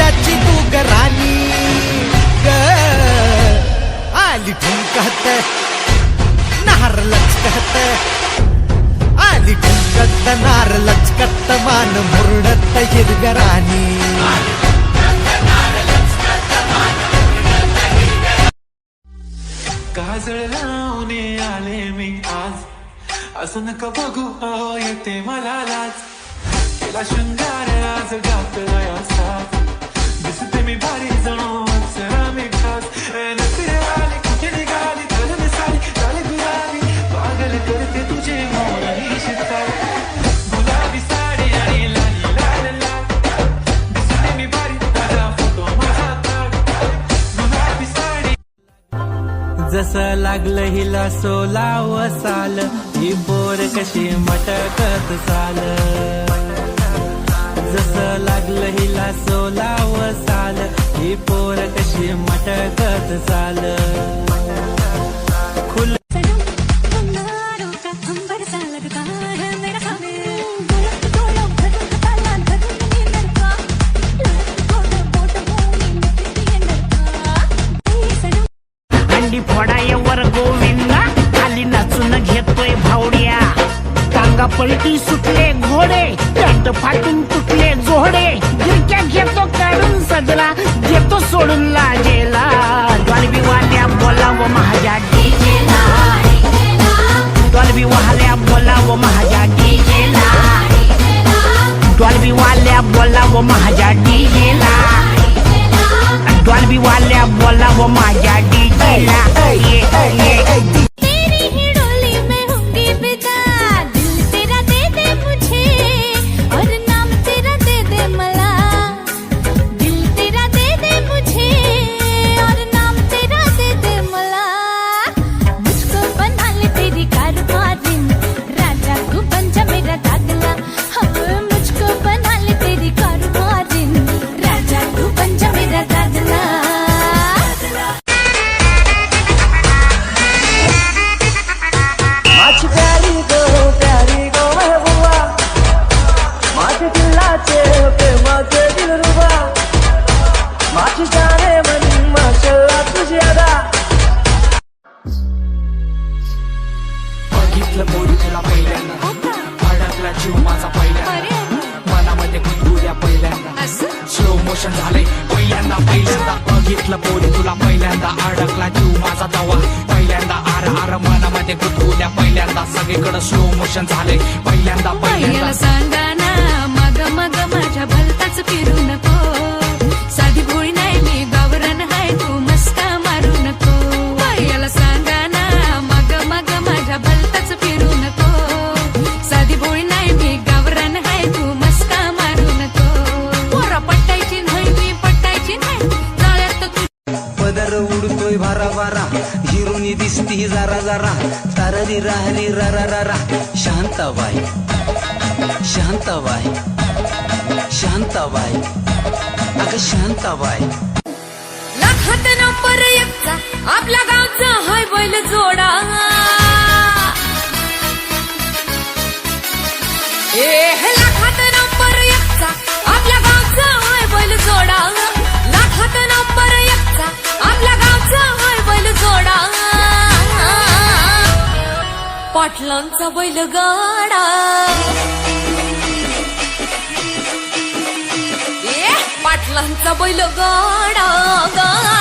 त्याची राज्याची तू ग राणी. ग आली ठुमकत नार लचकत. आली ठुमकत नार लचकत मान मुरडत हिरगराणी काजळ लावणे आले मी आज. असं नका बघू हो, येते मला लाज. केला शृंगार आज घातला जसं लागलं हिला सोलाव साल. ही पोर कशी मटकत चाल जस लागलं हिला सोलाव साल. ही पोर कशी मटकत चाल सनम फोडायवर गोविंदा खाली नाचून घेतोय भावड्या. टांगा पलटी सुटले घोडे पॅन्ट फाटून तुटले जोडे. गिरक्या घेतो काढून सजला घेतो सोडून लाजेला. डॉल्बी वाल्या बोलाव महाजा डीजेला. डॉल्बी वाल्या बोलाव महाजा डीजेला. डॉल्बी वाल्या बोलाव महाजा डीजेला. डॉल्बी वाल्या बोलाव माझ्या डीजेला बघितलं पोरी तुला पहिल्यांदा. अडकला जीव माझा पहिल्यांदा. मनामध्ये गुदगुल्या पहिल्यांदा. स्लो मोशन झालंय पहिल्यांदा पहिल्यांदा. बघितलं पोरी तुला पहिल्यांदा. अडकला जीव माझा दवा पहिल्यांदा आर आर मनामध्ये गुदगुल्या पहिल्यांदा. सगळीकडे स्लो मोशन झालंय. पहिल्यांदा पहिल्यांदा. हिरोनी दिसती जरा जरा. ताररी राहरी रा रा रा. शांताबाई. शांताबाई. शांताबाई. अगं शांताबाई. लाखात नंबर एकचा आपल्या गावचा हाय बैल जोडा. ए पाटलांचा बैल गाडा ए पाटलांचा बैल गाडा. गा